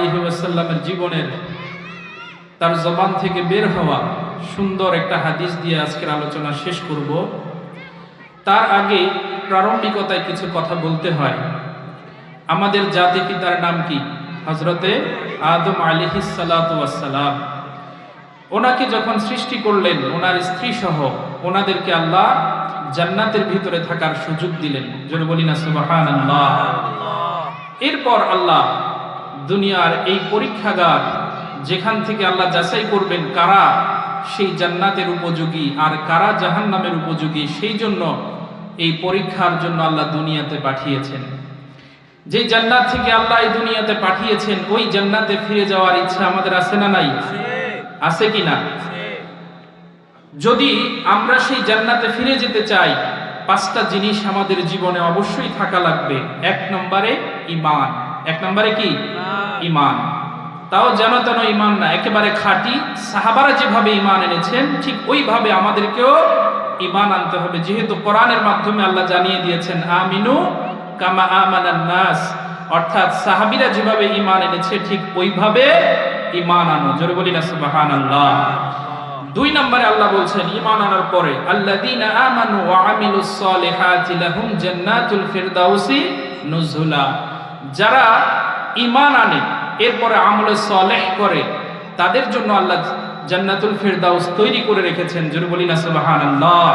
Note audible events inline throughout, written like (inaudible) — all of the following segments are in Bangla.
আলী ওয়াসাল্লামের জীবনের তার জবান থেকে বের হওয়া সুন্দর একটা হাদিস দিয়ে আজকের আলোচনা শেষ করব। তার আগে প্রারম্ভিকতায় কিছু কথা বলতে হয়। আমাদের জাতি পিতার নাম কি? হজরতে আদম আলিহিস সালাম। ওনাকে যখন সৃষ্টি করলেন, ওনার স্ত্রী সহ ওনাদেরকে আল্লাহ জান্নাতের ভিতরে থাকার সুযোগ দিলেন। যেন বলি না সুবাহান এরপর আল্লাহ দুনিয়ার এই পরীক্ষাগার যেখান থেকে আল্লাহ যাচাই করবেন কারা সেই জান্নাতের উপযোগী আর কারা জাহান্নামের উপযোগী, সেই জন্য এই পরীক্ষার জন্য আল্লাহ দুনিয়াতে পাঠিয়েছেন। যে জান্নাত থেকে আল্লাহ এই দুনিয়াতে পাঠিয়েছেন, ওই জান্নাতে ফিরে যাওয়ার ইচ্ছা আমাদের আছে না নাই? আছে কি না? যদি আমরা সেই জান্নাতে ফিরে যেতে চাই, পাঁচটা জিনিস আমাদের জীবনে অবশ্যই থাকা লাগবে। এক নম্বরে ইমান এক নম্বরে কি? ইমান তাও যেন তেন ইমান না, একেবারে খাঁটি। সাহাবারা যেভাবে ইমান এনেছেন, ঠিক ওইভাবে আমাদেরকেও ইমান আনতে হবে। যেহেতু কোরআনের মাধ্যমে আল্লাহ জানিয়ে দিয়েছেন, আমিনু কামা আমানান নাস। অর্থাৎ সাহাবিরা যেভাবে ইমান এনেছে, ঠিক ওইভাবে ইমান আনো। জোরে বলি না, সুবহানাল্লাহ। দুই নম্বরে আল্লাহ বলছেন ইমান আনার পরে, আল্লাযীনা আমানু ওয়া আমিলুস সলিহাতি লাহুম জান্নাতুল ফিরদাউসি নুজুলা। যারা ইমান আনে, এরপরে আমলে সলেহ করে, তাদের জন্য আল্লাহ জান্নাতুল ফিরদাউস তৈরি করে রেখেছেন। জোরে বলি না, সুবহানাল্লাহ।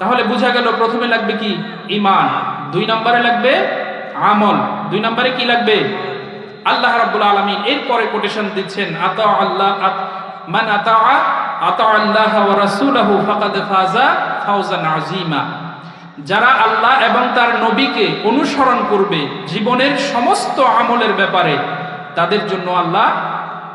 তাহলে বোঝা গেল, প্রথমে লাগবে কি? ইমান দুই নম্বরে লাগবে আমল। দুই নম্বরে কি লাগবে? আল্লাহ রাব্বুল আলামিন এরপরে কোটেশন দিচ্ছেন, আতা আল্লাহ মান আতা আতা আল্লাহ ওয়া রাসূলহু ফাকাদ ফাজা ফাওজান আযীমা। যারা আল্লাহ এবং তার নবীকে অনুসরণ করবে জীবনের সমস্ত আমলের ব্যাপারে, তাদের জন্য আল্লাহ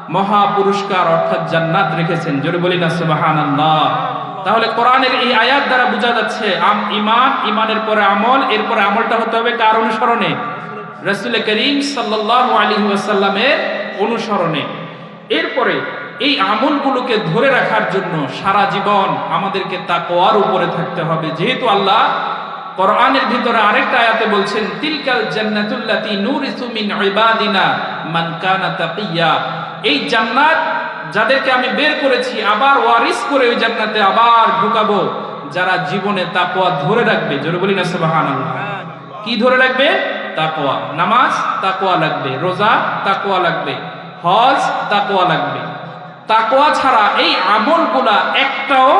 মহা পুরস্কার অর্থাৎ জান্নাত রেখেছেন। জোরে বলি না, সুবহানাল্লাহ। তাহলে কোরআনের এই আয়াত দ্বারা বোঝা যাচ্ছে, আম ইমান ইমানের পরে আমল, এরপরে আমলটা হতে হবে কার অনুসরণে? রসুল করিম সাল্লাহ আলী ওয়াসাল্লামের অনুসরণে। এরপরে এই আমলগুলোকে ধরে রাখার জন্য সারা জীবন আমাদেরকে তাকওয়ার উপরে থাকতে হবে। যেহেতু আল্লাহ কোরআনের ভিতরে আরেকটা আয়াতে বলছেন, তিলকাল জান্নাতুল্লাতি নুরিসু মিন ইবাদিনা মান কানা তাকিয়া। এই জান্নাত যাদেরকে আমি বের করেছি, আবার ওয়ারিস করে ওই জান্নাতে আবার ঢুকাবো, যারা জীবনে তাকওয়া ধরে রাখবে। জোরে বলি না, সুবহানাল্লাহ। কি ধরে রাখবে? তাকওয়া। নামাজ, তাকওয়া লাগবে। রোজা, তাকওয়া লাগবে। হজ, তাকওয়া লাগবে। তাকওয়া ছাড়া এই আমলগুলা একটাও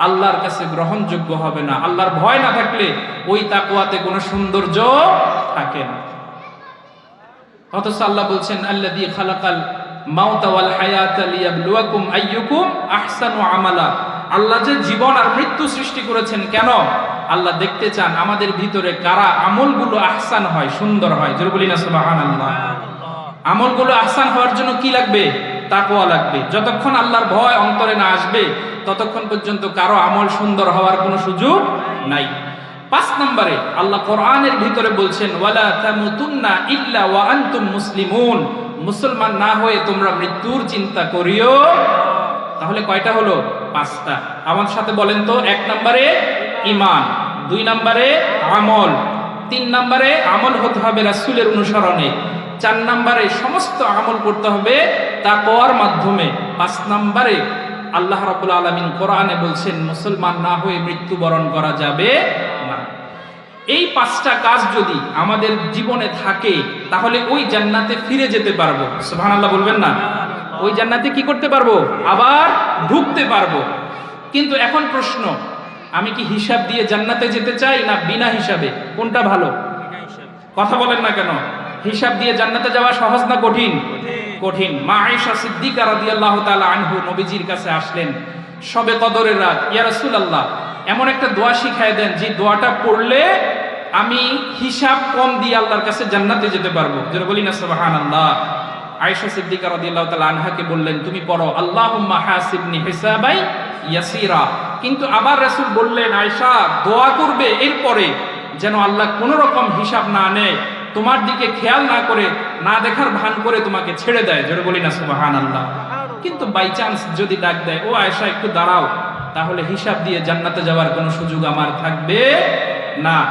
আল্লাহর কাছে গ্রহণযোগ্য হবে না। আল্লাহর ভয় না থাকলে ওই তাকুয়াতে কোনো সৌন্দর্য থাকে না। অথচ আল্লাহ বলছেন আল্লাযী খালাকাল মাউতা ওয়াল হায়াতা লিয়াবলুয়াকুম আইয়ুকুম আহসানু আমালা। আল্লাহ যে জীবন আর মৃত্যু সৃষ্টি করেছেন কেন? আল্লাহ দেখতে চান আমাদের ভিতরে কারা আমলগুলো আহসান হয় সুন্দর হয়। জোরে বলি না সুবহানাল্লাহ। আমলগুলো আহসান হওয়ার জন্য কি লাগবে? তাকওয়া লাগবে। যতক্ষণ আল্লাহর ভয় অন্তরে না আসবে ততক্ষণ পর্যন্ত কারও আমল সুন্দর হওয়ার কোনো সুযোগ নাই। পাঁচ নম্বরে আল্লাহ কোরআনের ভিতরে বলছেন, ওয়ালা তামুতুন্না ইল্লা ওয়া আনতুম মুসলিমুন। মুসলমান না হয়ে তোমরা মৃত্যুর চিন্তা করিও তাহলে কয়টা হলো? পাঁচটা। আমার সাথে বলেন তো, এক নম্বরে ইমান দুই নম্বরে আমল, তিন নম্বরে আমল হতে হবে রাসূলের অনুসরণে, চার নম্বরে সমস্ত আমল করতে হবে তাকওয়ার মাধ্যমে, পাঁচ নম্বরে আল্লাহ রাব্বুল আলামিন কোরআনে বলছেন, মুসলমান না হয়ে মৃত্যুবরণ করা যাবে না। এই পাঁচটা কাজ যদি আমাদের জীবনে থাকে, তাহলে ওই জান্নাতে ফিরে যেতে পারব। সুবহানাল্লাহ বলবেন না? ওই জান্নাতে কি করতে পারব? আবার ঢুকতে পারব। কিন্তু এখন প্রশ্ন, আমি কি হিসাব দিয়ে জান্নাতে যেতে চাই না বিনা হিসাবে? কোনটা ভালো? কথা বলেন না কেন? হিসাব দিয়ে জান্নাতে যাওয়া সহজ না কঠিন? কঠিন। মা আয়েশা সিদ্দিকা রাদিয়াল্লাহু তাআলা আনহু নবীজির কাছে আসলেন। সবে কদরের রাত। ইয়া রাসূলুল্লাহ, এমন একটা দোয়া শিখায় দেন, যে দোয়াটা পড়লে আমি হিসাব কম দিয়ে আল্লাহর কাছে জান্নাতে যেতে পারব। যেটা বলি না, সুবহানাল্লাহ। আয়েশা সিদ্দিকা রাদিয়াল্লাহু তাআলা আনহাকে বললেন, তুমি পড়ো, আল্লাহুম্মা হাসিবনি হিসাবাই ইয়াসিরা। কিন্তু আবার রাসূল বললেন, আয়েশা, দোয়া করবে এরপরে, যেন আল্লাহ কোনো রকম হিসাব না নেয়। তোমার দিকে খেয়াল না করে, না দেখার ভান করে তোমাকে ছেড়ে দেয়। যেটা বলি না, সুবহানাল্লাহ। কিন্তু বাই চান্স যদি ডাক দেয়, ও আয়েশা, একটু দাঁড়াও। তাহলে হিসাব দিয়ে জান্নাতে যাওয়ার কোনো সুযোগ আমার থাকবে না।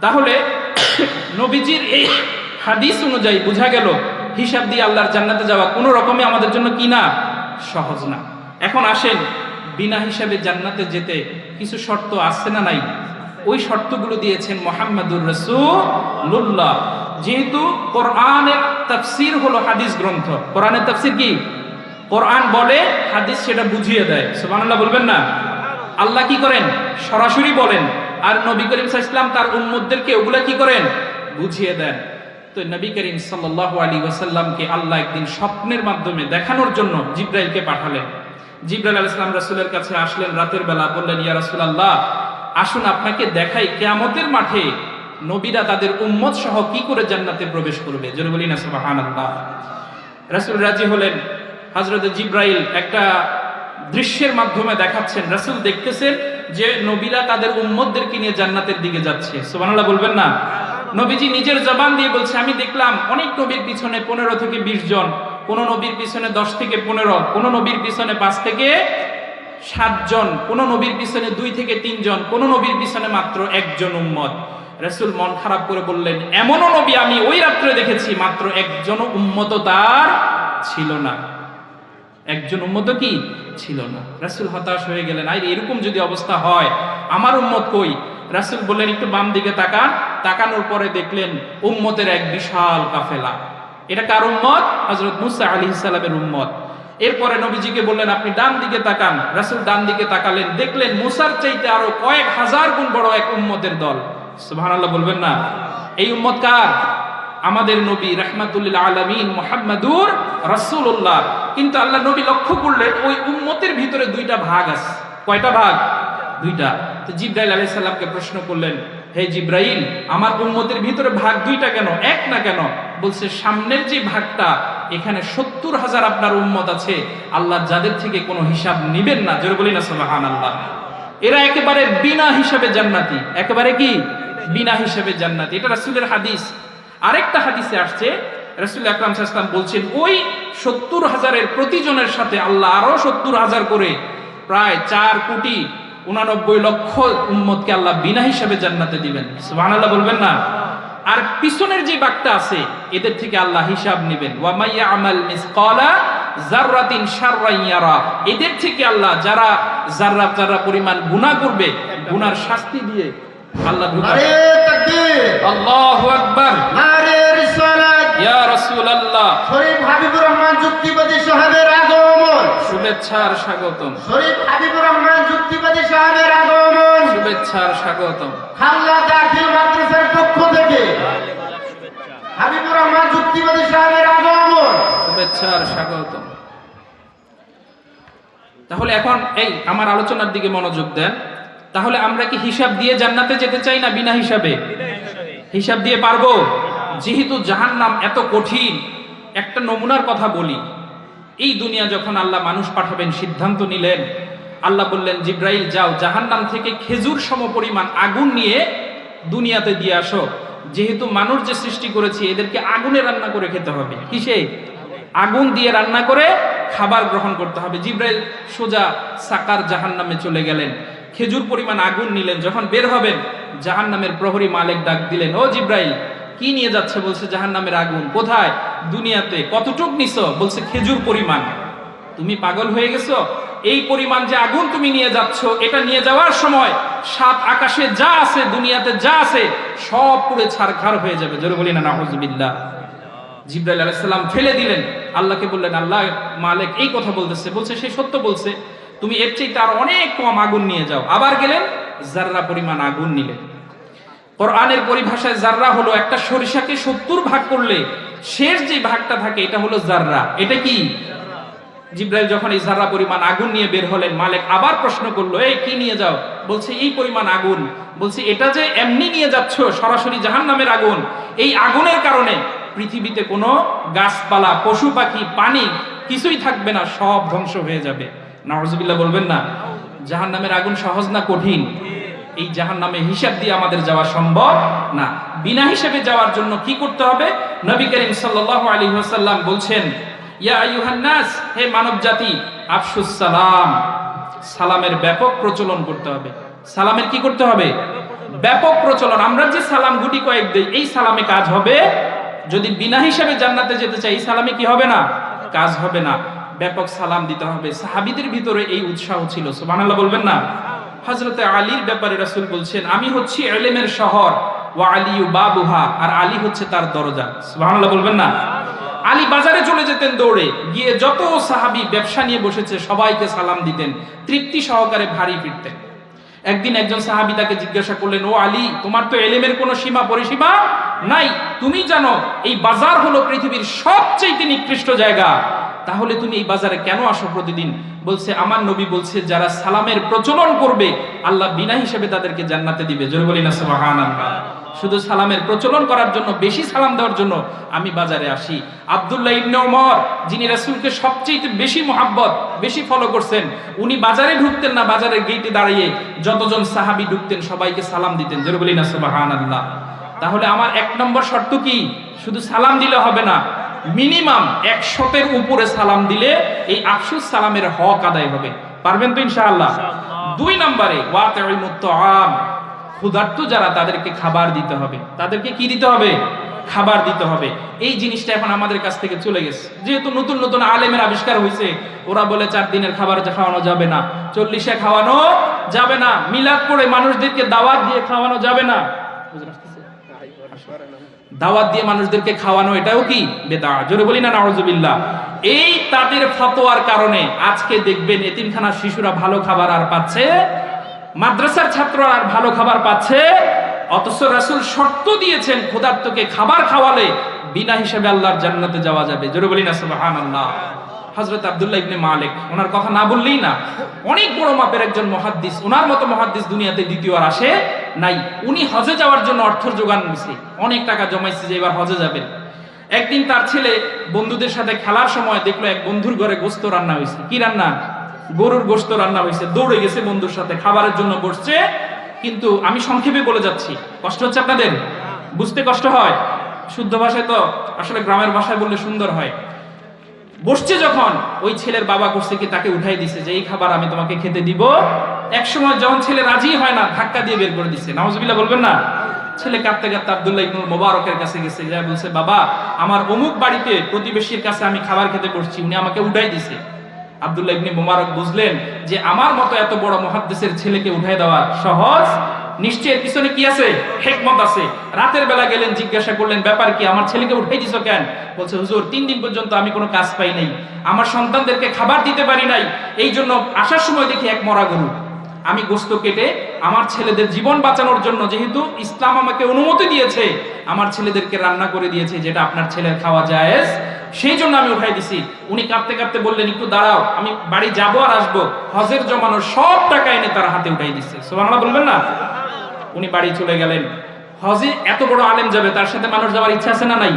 তাহলে (coughs) নবীজির এই হাদিস অনুযায়ী বোঝা গেল, হিসাব দিয়ে আল্লাহর জান্নাতে যাওয়া কোনো রকমে আমাদের জন্য কি না? সহজ না। এখন আসেন, বিনা হিসাবে জান্নাতে যেতে কিছু শর্ত আসছে না নাই? ওই শর্তগুলো দিয়েছেন মোহাম্মদুর রসুল্লাহ যেহেতু কোরআনের তাফসির হলো হাদিস গ্রন্থ। কোরআনের তাফসির কি? কোরআন বলে, হাদিস সেটা বুঝিয়ে দেয়। সুবহানাল্লাহ বলবেন না? আল্লাহ কি করেন? সরাসরি বলেন। আর নবী করিম ওয়াসাল্লাম তার উম্মতদেরকে ওগুলা কি করেন? বুঝিয়ে দেন। তো নবী করিম সাল্লাল্লাহু আলাইহি ওয়াসাল্লামকে আল্লাহ একদিন স্বপ্নের মাধ্যমে দেখানোর জন্য জিব্রাইলকে পাঠালেন। জিব্রাইল আলাইহিস রাসুলের কাছে আসলেন রাতের বেলা। বললেন, ইয়া রাসূলুল্লাহ আসুন আপনাকে দেখাই কিয়ামতের মাঠে নবীরা তাদের উম্মত সহ কি করে জান্নাতে প্রবেশ করবে। জোরে বলি না, সুবহানাল্লাহ। রাসূল রাজি হলেন। হযরত জিব্রাইল একটা দৃশ্যের মাধ্যমে দেখাচ্ছেন। রাসূল দেখতেছেন যে নবীরা তাদের উম্মতদেরকে নিয়ে জান্নাতের দিকে যাচ্ছে। সুবহানাল্লাহ বলবেন না? নবীজি নিজের জবান দিয়ে বলছে, আমি দেখলাম অনেক নবীর পিছনে পনেরো থেকে বিশ জন। কোন নবীর পিছনে দশ থেকে পনেরো, কোন নবীর পিছনে পাঁচ থেকে সাতজন, কোন নবীর পিছনে দুই থেকে তিনজন, কোন নবীর পিছনে মাত্র একজন উম্মত। রাসূল মন খারাপ করে বললেন, এমনও নবী আমি ওই রাত্রে দেখেছি, মাত্র একজন উম্মত তার ছিল না। একজন উম্মত কি? ছিল না। রাসূল হতাশ হয়ে গেলেন আই এরকম যদি অবস্থা হয়, আমার উম্মত কই? রাসূল বললেন, একটু বাম দিকে তাকান তাকানোর পরে দেখলেন, উম্মতের এক বিশাল কাফেলা। এটা কার উম্মত? হযরত মুসা আলাইহিস সালামের উম্মত। এরপরে নবীজিকে বললেন, আপনি ডান দিকে তাকান। রাসূল ডান দিকে তাকালেন। দেখলেন, মুসার চাইতে আরও কয়েক হাজার গুণ বড় এক উম্মতের দল। সুবহানাল্লাহ বলবেন না? এই উম্মত কার? আমাদের নবী রাহমাতুল্লিল আলামিন মুহাম্মাদুর রাসূলুল্লাহ। কিন্তু আল্লাহ নবী লক্ষ্য করলেন, ওই উম্মতের ভিতরে দুইটা ভাগ আছে। কয়টা ভাগ? দুইটা। তো জিব্রাইল আলাইহিস সালামকে প্রশ্ন করলেন, হে জিব্রাইল, আমার উম্মতের ভিতরে ভাগ দুইটা কেন? এক না কেন? বলছে, সামনের যে ভাগটা এখানে সত্তর হাজার আপনার উম্মত আছে, আল্লাহ যাদের থেকে কোনো হিসাব নিবেন না। জোরে বলি না আল্লাহ এরা একেবারে বিনা হিসাবে জান্নাতি। একেবারে কি? বিনা হিসাবে জান্নাতি। এটা রাসুলের হাদিস। আরেকটা হাদিসে আসছে, রাসূল আকরাম সাল্লাম বলছেন, ওই সত্তর হাজারের প্রতিজনের সাথে আল্লাহ আরও সত্তর হাজার করে, প্রায় চার কোটি উনানব্বই লক্ষ উম্মতকে আল্লাহ বিনা হিসাবে জান্নাতে দিবেন। সুবহানাল্লাহ বলবেন না? আর পিছনের যে বাঘটা আছে এদের থেকে আল্লাহ হিসাব নেবেন। ওয়ামাইয়া আমাল মিসকালা জাররাতিন শাররান ইয়ারা। এদের থেকে আল্লাহ যারা জাররা যারা পরিমাণ গুনাহ করবে গুনার শাস্তি দিয়ে আল্লাহ নারে তাকবীর। আল্লাহু আকবার। নারে রিসালাত। ইয়া রাসূলুল্লাহ। শরীফ হাবিবুর রহমান যুক্তিবাদী সাহেবের শুভেচ্ছার স্বাগতম। শরীফ হাবিবুর রহমান যুক্তিবাদী সাহেবের আগমন। শুভেচ্ছার স্বাগতম। খাল্লা দাখিল মাদ্রাসার পক্ষ থেকে। হাবিবুর রহমান যুক্তিবাদী সাহেবের আগমন। শুভেচ্ছার স্বাগতম। তাহলে এখন এই আমার আলোচনার দিকে মনোযোগ দেন। তাহলে আমরা কি হিসাব দিয়ে জান্নাতে যেতে চাই না বিনা হিসাবে? হিসাব দিয়ে পারব? যেহেতু জাহান্নাম এত কঠিন একটা নমুনার কথা বলি। এই দুনিয়া যখন আল্লাহ মানুষ পাঠাবেন, সিদ্ধান্ত নিলেন, আল্লাহ বললেন, জিব্রাইল, যাও, জাহান্নাম থেকে খেজুর সম পরিমাণ আগুন নিয়ে দুনিয়াতে দিয়ে আসো। যেহেতু মানুষ যে সৃষ্টি করেছে, এদেরকে আগুনে রান্না করে খেতে হবে। কিসে? আগুন দিয়ে রান্না করে খাবার গ্রহণ করতে হবে। জিব্রাইল সোজা সাকার জাহান্নামে চলে গেলেন। খেজুর পরিমাণ আগুন নিলেন। যখন বের হবেন, জাহান্নামের প্রহরী মালিক ডাক দিলেন, ও জিব্রাইল কি নিয়ে যাচ্ছে? বলছে, জাহান্নামের আগুন, কোথায়? দুনিয়াতে কতটুক নিছ? বলছে, খেজুর পরিমাণ। তুমি পাগল হয়ে গেছো? এই পরিমাণ যে আগুন তুমি নিয়ে যাচ্ছ, এটা নিয়ে যাওয়ার সময় সাত আকাশে যা আছে, দুনিয়াতে যা আছে, সব পুরে ছারখার হয়ে যাবে। জোরে বলি না নাহজবিল্লাহ জিব্রাইল আলাইহিস সালাম ফেলে দিলেন। আল্লাহকে বললেন, আল্লাহ মালিক এই কথা বলতেছে। বলছে, সে সত্য বলছে, তুমি এর চেয়ে তার অনেক কম আগুন নিয়ে যাও। আবার গেলেন, জাররা পরিমাণ আগুন নিলেন। কোরআনের পরিভাষায় জাররা হলো, একটা সরিষাকে সত্তর ভাগ করলে শেষ যে ভাগটা থাকে, এটা হলো জাররা এটা কি? জিব্রাইল যখন এই জাররা পরিমাণ আগুন নিয়ে বের হলেন, মালিক আবার প্রশ্ন করল, এই, কি নিয়ে যাও? বলছে, এই পরিমাণ আগুন। বলছে, এটা যে এমনি নিয়ে যাচ্ছ, সরাসরি জাহান্নামের আগুন, এই আগুনের কারণে পৃথিবীতে কোনো গাছপালা, পশু পাখি, পানি কিছুই থাকবে না, সব ধ্বংস হয়ে যাবে। নাওয়াজুবিল্লাহ বলবেন না, জাহান্নামের আগুন সহজ না কঠিন? এই জাহান নামে হিসাব দিয়ে আমাদের যাওয়া সম্ভব না। বিনা হিসাবে যাওয়ার জন্য কি করতে হবে? নবী করিম সাল্লাল্লাহু আলাইহি ওয়াসাল্লাম বলছেন হে মানব জাতি, আফসুস সালাম। সালামের ব্যাপক প্রচলন করতে হবে। সালামের কি করতে হবে? ব্যাপক প্রচলন। আমরা যে সালাম গুটি কয়েক দেই, এই সালামে কাজ হবে। যদি বিনা হিসাবে জান্নাতে যেতে চাই, এই সালামে কি হবে না? কাজ হবে না। ব্যাপক সালাম দিতে হবে। সাহাবিদের ভিতরে এই উৎসাহ ছিল। সুবহানাল্লাহ বলবেন না? হযরতে আলীর ব্যাপারে রাসূল বলছেন, আমি হচ্ছি ইলমের শহর, ওয়া আলিয়ু বাবুহা আর আলী হচ্ছে তার দরজা। সুবহানাল্লাহ বলবেন না? আলী বাজারে চলে যেতেন দৌড়ে, গিয়ে যত সাহাবী ব্যবসা নিয়ে বসেছে, সবাইকে সালাম দিতেন, তৃপ্তি সহকারে ভারী ফিরতেন। একদিন একজন সাহাবী তাকে জিজ্ঞাসা করলেন, ও আলী, তোমার তো এলেমের কোনো সীমা পরিসীমা নাই? তুমি জানো, এই বাজার হলো পৃথিবীর সবচেয়ে নিকৃষ্ট জায়গা। তাহলে তুমি এই বাজারে কেন আসো প্রতিদিন? বলছে, আমার নবী বলছে, যারা সালামের প্রচলন করবে, আল্লাহ বিনা হিসেবে তাদেরকে জান্নাতে দিবে। জোরে বলি না শুধু সালামের প্রচলন করার জন্য, বেশি সালাম দেওয়ার জন্য আমি বাজারে আসি। আব্দুল্লাহ ইবনে ওমর যিনি রাসূলকে সবচেয়ে বেশি মোহাব্বত, বেশি ফলো করছেন, উনি বাজারে ঢুকতেন না বাজারের গেটে দাঁড়িয়ে যতজন সাহাবী ঢুকতেন, সবাইকে সালাম দিতেন। জোরে বলি না, সুবহানাল্লাহ। তাহলে আমার এক নম্বর শর্ত কি? শুধু সালাম দিলে হবে না। মিনিমাম একশতের উপরে সালাম দিলে এই আফসুস সালামের হক আদায় হবে। পারবেন তো ইনশাআল্লাহ? দুই নম্বরে ওয়াতাইমুত ক্ষুধার্ত যারা তাদেরকে খাবার দিতে হবে। তাদেরকে কি দিতে হবে? খাবার দিতে হবে। এই জিনিসটা এখন আমাদের কাছ থেকে চলে গেছে। যেহেতু নতুন নতুন আলেমের আবিষ্কার হয়েছে ওরা বলে চার দিনের খাবার খাওয়ানো যাবে না। চল্লিশে খাওয়ানো যাবে না। মিলাদ করে মানুষদেরকে দাওয়াত দিয়ে খাওয়ানো যাবে না। দাওয়াত দিয়ে মানুষদেরকে খাওয়ানো, এটাও কি বেদা জোরে বলি না, নাউজুবিল্লাহ। এই তাদের ফতোয়ার কারণে আজকে দেখবেন এতিমখানার শিশুরা ভালো খাবার আর পাচ্ছে, মাদ্রাসার ছাত্ররা আর ভালো খাবার পাচ্ছে, অথচ রাসূল শর্ত দিয়েছেন ক্ষুধার্তকে খাবার খাওয়ালে বিনা হিসেবে আল্লাহর জান্নাতে যাওয়া যাবে। জোরে বলি না, সুবহানাল্লাহ। হযরত আব্দুল্লাহ ইবনে মালিক, ওনার কথা না বললেই না। অনেক বড় মাপের একজন মহাদ্দিস, ওনার মতো মহাদ্দিস দুনিয়াতে দ্বিতীয় আর আসে নাই। উনি হজে যাওয়ার জন্য অর্থ জোগান দিছে অনেক টাকা জমাইছে যে এবার হজে যাবেন। একদিন তার ছেলে বন্ধুদের সাথে খেলার সময় দেখল এক বন্ধুর ঘরে গোস্ত রান্না হয়েছে কি রান্না? গরুর গোস্ত রান্না হয়েছে দৌড়ে গেছে বন্ধুর সাথে, খাবারের জন্য বসছে। কিন্তু আমি সংক্ষেপে বলে যাচ্ছি, কষ্ট হচ্ছে আপনাদের? বুঝতে কষ্ট হয়? শুদ্ধ ভাষায় তো আসলে গ্রামের ভাষায় বললে সুন্দর হয়। বসছে যখন, ওই ছেলের বাবা করছে কি তাকে উঠাই দিছে যে, এই খাবার আমি তোমাকে খেতে দিব। এক সময় যখন ছেলে রাজি হয় না, ধাক্কা দিয়ে বের করে দিচ্ছে নাউজুবিল্লাহ বলবেন না? ছেলে কাঁদতে কাঁদতে আব্দুল্লাহ ইবনুল মোবারকের কাছে গেছে যা বলছে, বাবা, আমার অমুক বাড়িতে প্রতিবেশীর কাছে আমি খাবার খেতে বসছি, উনি আমাকে উঠাই দিছে। আব্দুল্লাহ ইবনে মোবারক বুঝলেন যে, আমার মতো এত বড় মহাদ্দেশের ছেলেকে উঠাই দেওয়া সহজ নিশ্চয় এর পিছনে কি আছে? হেকমত আছে। রাতের বেলা গেলেন, জিজ্ঞাসা করলেন, ব্যাপার কি? আমার ছেলেকে উঠাই দিছো কেন? বলছে, হুজুর, তিন দিন পর্যন্ত আমি কোনো কাজ পাই নাই। আমার সন্তানদেরকে খাবার দিতে পারি নাই। এই জন্য আসার সময় দেখি এক মরা গরু। আমি গোস্ত কেটে আমার ছেলেদের জীবন বাঁচানোর জন্য যেহেতু ইসলাম আমাকে অনুমতি দিয়েছে, আমার ছেলেদেরকে রান্না করে দিয়েছে, যেটা আপনার ছেলের খাওয়া যায় সেই জন্য আমি উঠাই দিছি। উনি কাঁদতে কাঁদতে বললেন, একটু দাঁড়াও, আমি বাড়ি যাব আর আসব। হজের জমানোর সব টাকা এনে তার হাতে উঠাই দিচ্ছে সুবহানাল্লাহ বলবেন না? উনি বাড়ি চলে গেলেন। হজে এত বড় আলেম যাবে, তার সাথে মানুষ যাওয়ার ইচ্ছা আছে না নাই?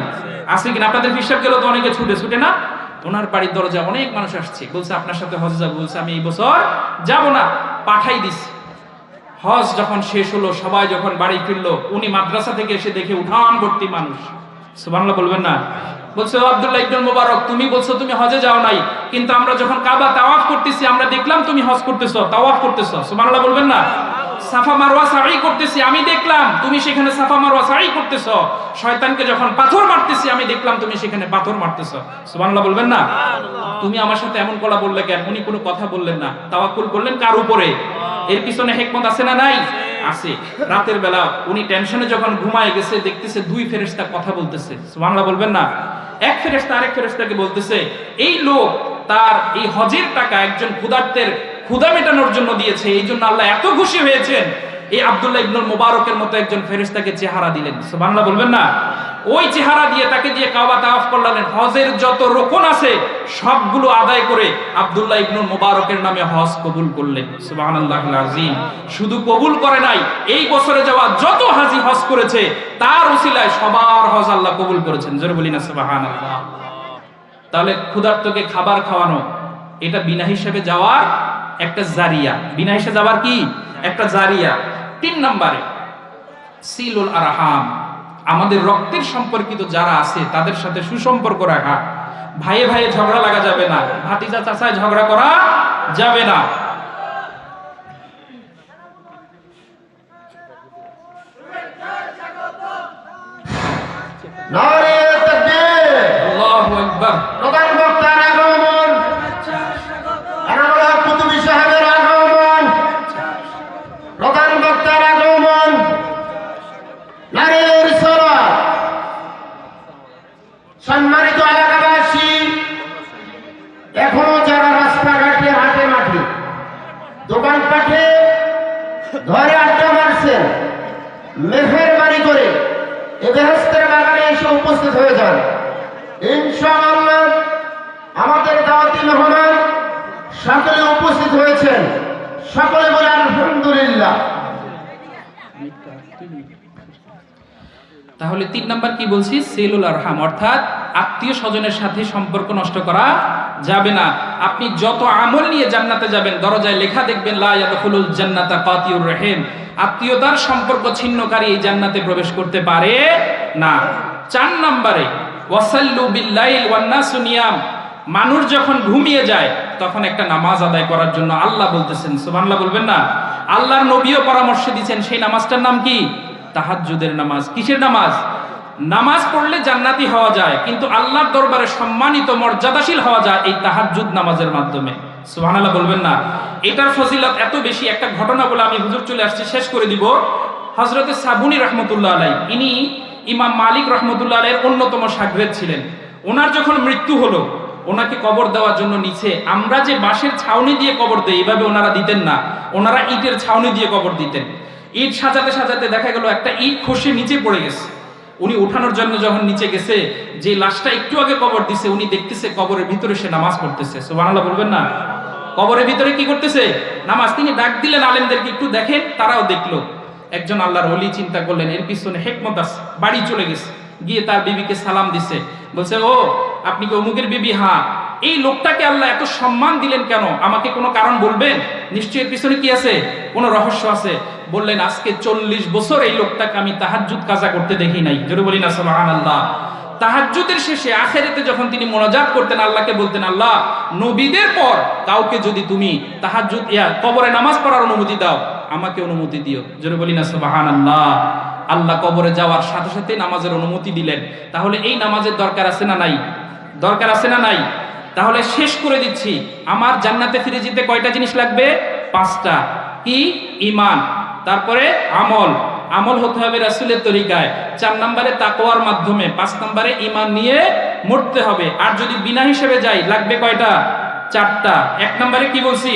আছে কিনা? আপনাদের হিসাব গেলে তো অনেকে ছুটে ছুটে, না? ওনার বাড়ির দরজা অনেক মানুষ আসছে। বলছে, আপনার সাথে হজে যাব। বলছে, আমি এই বছর যাব না, পাঠাই দিছি। হজ যখন শেষ হলো, সবাই যখন বাড়ি ফিরলো, উনি মাদ্রাসা থেকে এসে দেখে উঠান ভর্তি মানুষ। সুবহানাল্লাহ বলবেন না? বলছে আব্দুল্লাহ ইবনুল মুবারক, তুমি বলছো তুমি হজে যাও নাই, কিন্তু আমরা যখন কাবা তাওয়াফ করতেছি, আমরা দেখলাম তুমি হজ করতেছো, তাওয়াফ করতেছো। সুবহানাল্লাহ বলবেন না? সাফা মারওয়া সাই করতেছি আমি দেখলাম তুমি সেখানে সাফা মারওয়া সাই করতেছ। শয়তানকে যখন পাথর মারতেছি আমি দেখলাম তুমি সেখানে পাথর মারতেছ। সুবহানাল্লাহ বলবেন না? তুমি আমার সাথে এমন কলা বললে কেন? উনি কোনো কথা বললেন না। তাওয়াক্কুল করলেন কার উপরে? এর পিছনে হেকমত আছে না নাই? আছে। রাতের বেলা উনি টেনশনে যখন ঘুমায় গেছে দেখতেছে দুই ফেরেশতা কথা বলতেছে। সুবহানাল্লাহ বলবেন না? এক ফেরেশতা আরেক ফেরেশতাকে বলতেছে এই লোক তার এই হজের টাকা একজন ক্ষুধার্তের ক্ষুধা মেটানোর জন্য দিয়েছে, এই জন্য আল্লাহ এত খুশি হয়েছেন। এই আব্দুল্লাহ ইবনুল মুবারকের মতো একজন ফেরেশতাকে চেহারা দিলেন। সুবহানাল্লাহ বলবেন না? ওই চেহারা দিয়ে তাকে দিয়ে কাবা তাওয়াফ করলেন। হজের যত রোকন আছে, সবগুলো আদায় করে আব্দুল্লাহ ইবনুল মুবারকের নামে হজ কবুল করলেন। সুবহানাল্লাহুল আযীম। শুধু কবুল করে নাই, এই বছরে যাওয়া যত হাজি হজ করেছে, তার উসিলায় সবার হজ আল্লাহ কবুল করেছেন। জোরে বলি না, সুবহানাল্লাহ। তাহলে ক্ষুধার্তকে খাবার খাওয়ানো, এটা বিনা হিসেবে যাওয়ার একটা জারিয়া। বিনা হিসেবে যাওয়ার কি? একটা জারিয়া। তিন নম্বরে, সিলুল আরহাম। আমাদের রক্তের সম্পর্কিত যারা আছে, তাদের সাথে সুসম্পর্ক রাখা। ভাইয়ে ভাইয়ে ঝগড়া লাগা যাবে না। ভাতিজা চাচায় ঝগড়া করা যাবে না। নারে বেহস্তের বাগানে এসে উপস্থিত হয়ে যান। ইনশাআল্লাহ আমাদের দাওয়াতি মেহমান সকলে উপস্থিত হয়েছেন। সকলে বলে আলহামদুলিল্লাহ। তাহলে তিন নাম্বার কি বলছি? সেলুল আরহাম, অর্থাৎ আত্মীয় স্বজনের সাথে সম্পর্ক নষ্ট করা যাবে না। আপনি যত আমল নিয়ে জান্নাতে যাবেন, দরজায় লেখা দেখবেন, লা ইয়াদখুলুল জান্নাতা কাতিউর রহিম। আত্মীয়তার সম্পর্ক ছিন্নকারী এই জান্নাতে প্রবেশ করতে পারে না। চার নাম্বারে, ওয়াসাল্লু বিল্লাইল ওয়ান নাসু নিয়াম। মানুষ যখন ঘুমিয়ে যায়, তখন একটা নামাজ আদায় করার জন্য আল্লাহ বলতেছেন। সুবহানাল্লাহ বলবেন না? আল্লাহর নবীও পরামর্শ দিচ্ছেন, সেই নামাজটার নাম কি? তাহাজ্জুদের নামাজ। কিসের নামাজ? নামাজ পড়লে জান্নাতি হওয়া যায়, কিন্তু আল্লাহর দরবারে সম্মানিত, মর্যাদাশীল হওয়া যায় এই তাহাজ্জুদ নামাজের মাধ্যমে। সুবহানাল্লাহ বলবেন না। এটার ফজিলত এত বেশি, একটা ঘটনা বলে আমি হুজুর চলে আসছি, শেষ করে দিব। হযরতে সাবুনি রহমতুল্লাহ আলাই ইনি ইমাম মালিক রহমতুল্লাহ আলাইয়ের অন্যতম সাগরেদ ছিলেন। ওনার যখন মৃত্যু হলো, ওনাকে কবর দেওয়ার জন্য নিচে, আমরা যে বাঁশের ছাউনি দিয়ে কবর দেই, এভাবে ওনারা দিতেন না। ওনারা ইটের ছাউনি দিয়ে কবর দিতেন। ইট সাজাতে সাজাতে দেখা গেল একটা ইট খসে নিচে পড়ে গেছে। উনি উঠানোর জন্য যখন নিচে গেছে, যে লাশটা একটু আগে কবর দিছে, উনি দেখতেছে কবরের ভিতরে সে নামাজ পড়তেছে। সুবহানাল্লাহ বলবেন না? কবরের ভিতরে কি করতেছে? নামাজ তিনি ডাক দিলেন আলেমদেরকে, একটু দেখেন। তারাও দেখল। একজন আল্লাহর অলি চিন্তা করলেন, এর পিছনে হেকমত আছে। বাড়ি চলে গেছে। গিয়ে তার বিবিকে সালাম দিছে। বলছে, ও, আপনি কি অমুকের বিবি? হ্যাঁ। এই লোকটাকে আল্লাহ এত সম্মান দিলেন কেন? আমাকে কোনো কারণ বলবেন? নিশ্চয়ই পিছনে কি আছে? কোনো রহস্য আছে? বললেন, আজকে চল্লিশ বছর এই লোকটাকে আমি তাহাজ্জুদ কাজা করতে দেখি নাই। জোরে বলি না আল্লাহ তাহাজ্জুদের শেষে আখেরাতে যখন তিনি মোনাজাত করতেন, আল্লাহকে বলতেন, আল্লাহ, নবীদের পর কাউকে যদি তুমি তাহাজ্জুদ, ইয়া, কবরে নামাজ পড়ার অনুমতি দাও, আমাকে অনুমতি দিও। জোরে বলি না সুবহান আল্লাহ আল্লাহ কবরে যাওয়ার সাথে সাথে নামাজের অনুমতি দিলেন। তাহলে এই নামাজের দরকার আছে না নাই? দরকার আছে না নাই? তাহলে শেষ করে দিচ্ছি। আমার জান্নাতে ফিরে যেতে কয়টা জিনিস লাগবে? পাঁচটা। কি? ইমান তারপরে আমল। আমল হতে হবে রাসুলের তরিকায়। চার নম্বরে তাকোয়ার মাধ্যমে। পাঁচ নম্বরে ইমান নিয়ে মরতে হবে। আর যদি বিনা হিসেবে যাই, লাগবে কয়টা? চারটা। এক নম্বরে কি বলছি?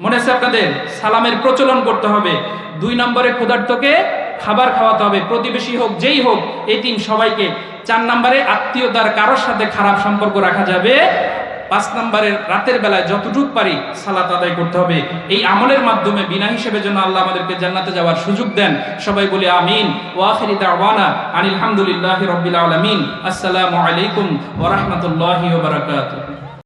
মনে আছে আপনাদের? সালামের প্রচলন করতে হবে। দুই নম্বরে ক্ষুধার্তকে খাবার খাওয়াতে হবে, প্রতিবেশী হোক, যেই হোক এই তিন সবাইকে। চার নম্বরে, আত্মীয়তার কারোর সাথে খারাপ সম্পর্ক রাখা যাবে। পাঁচ নম্বরের রাতের বেলায় যতটুক পারি সালাত আদায় করতে হবে। এই আমলের মাধ্যমে বিনা হিসেবে যেন আল্লাহ আমাদেরকে জান্নাতে যাওয়ার সুযোগ দেন। সবাই বলে আমিন। ওয়াখিরি দাওয়ানা আনিল হামদুলিল্লাহি রাব্বিল আসসালামু আলাইকুম ওয়া রাহমাতুল্লাহি ওয়া